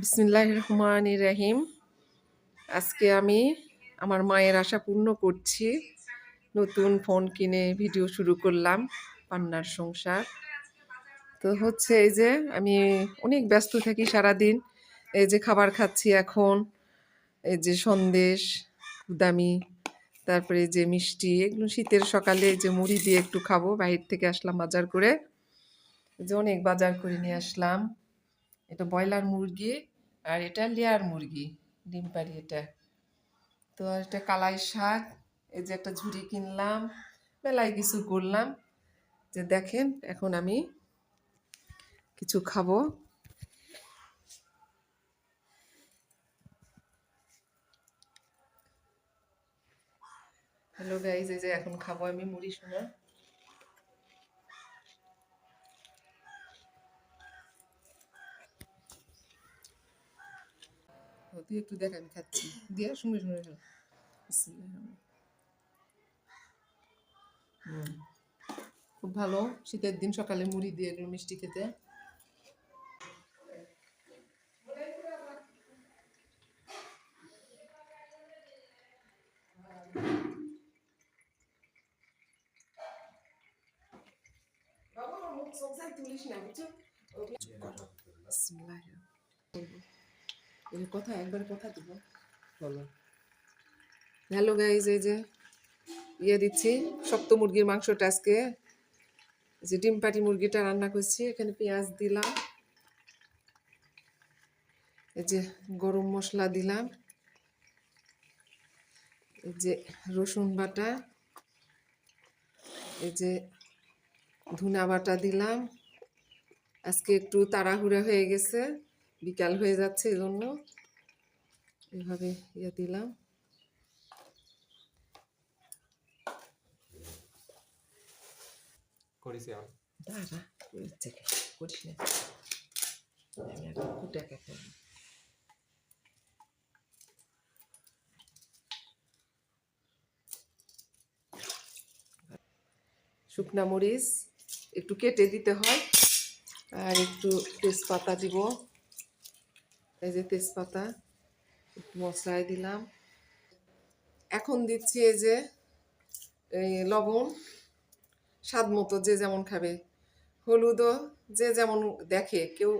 বিসমিল্লাহ রহমান রাহিম। আজকে আমি আমার মায়ের আশা পূর্ণ করছি। নতুন ফোন কিনে ভিডিও শুরু করলাম, পান্নার সংসার। তো হচ্ছে এই যে আমি অনেক ব্যস্ত থাকি সারাদিন। এই যে খাবার খাচ্ছি এখন, এই যে সন্দেশ দামি তারপরে যে মিষ্টি, এগুলো শীতের সকালে যে মুড়ি দিয়ে একটু খাব বাহির থেকে আসলাম বাজার করে। যে অনেক বাজার করে নিয়ে আসলাম। এটা ব্রয়লার মুরগি। আর এটা লেয়ার মুরগি, ডিম পাড়ি এটা। তো এটা কালাই শাক, এই যে একটা ঝুড়ি কিনলাম, মেলায় কিছু করলাম। যে দেখেন, এখন আমি কিছু খাব। হ্যালো গাইজ এই যে এখন খাব আমি মুড়ি শোনা। তুই একটু দেখ আমি খাচ্ছি। দিয়ে সঙ্গে সঙ্গে খুব ভালো। শীতের দিন সকালে মুড়ি দিয়ে এগুলো মিষ্টি খেতে। এর কথা একবার কথা দিব। বলো। হ্যালো গাইজ এই যে ইয়ে দিচ্ছি শক্ত মুরগির মাংসটা আজকে। যে ডিম পাটি মুরগিটা রান্না করছি এখানে পেঁয়াজ দিলাম। এই যে গরম মশলা দিলাম। এই যে রসুন বাটা। এই যে ধুনা বাটা দিলাম। আজকে একটু তাড়াহুড়া হয়ে গেছে। বিকাল হয়ে যাচ্ছে এজন্য। এভাবে ইয়ে দিলাম। করেছি আমি দাঁড়া করেছে কে? না। আমি আর কুটা খেতে শুকনা মরিচ একটু কেটে দিতে হয়। আর একটু তেজপাতা দিব। এই যে তেজপাতা একটু মশলায় দিলাম। এখন দিচ্ছি এই যে, এই লবণ, স্বাদ মতো যে যেমন খাবে। হলুদও যে যেমন দেখে, কেউ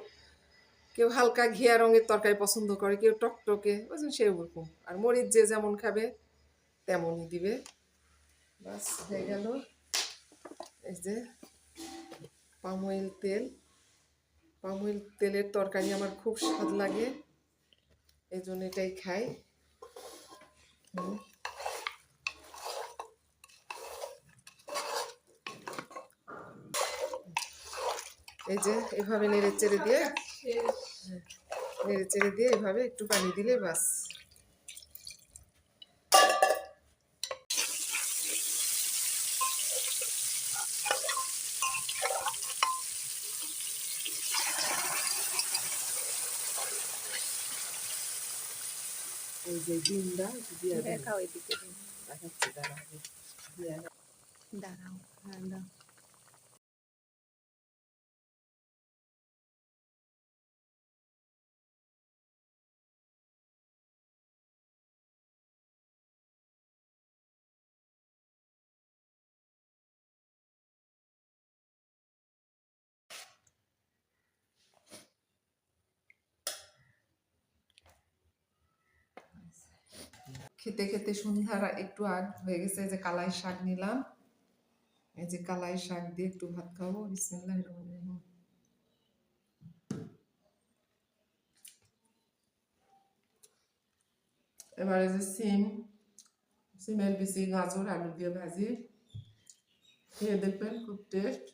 কেউ হালকা ঘিয়া রঙের তরকারি পছন্দ করে, কেউ টকটকে বুঝলেন সেরকম। আর মরিচ যে যেমন খাবে, তেমনই দিবে। বাস হয়ে গেল। এই যে পাম অয়েল তেল। পাম তেলের তরকারি আমার খুব স্বাদ লাগে। এই জন্য এটাই খাই। এই যে এভাবে নেড়ে চেড়ে দিয়ে, নেড়ে চেড়ে দিয়ে এভাবে একটু পানি দিলে বাস। এই যে ডিমটা দিয়ে। দেখাও এদিকে দিন। দাঁড়া আগে। দিয়ে দাও। দাঁড়াও খেতে খেতে সন্ধ্যার একটু আগ হয়ে গেছে যে কালাই শাক নিলাম। এই যে কালাই শাক দিয়ে একটু ভাত খাব, বিসমিল্লাহ এবারে যে সিম, সিমের বেশি গাজর, আলু দিয়ে ভাজি। খেয়ে দেখবেন খুব টেস্ট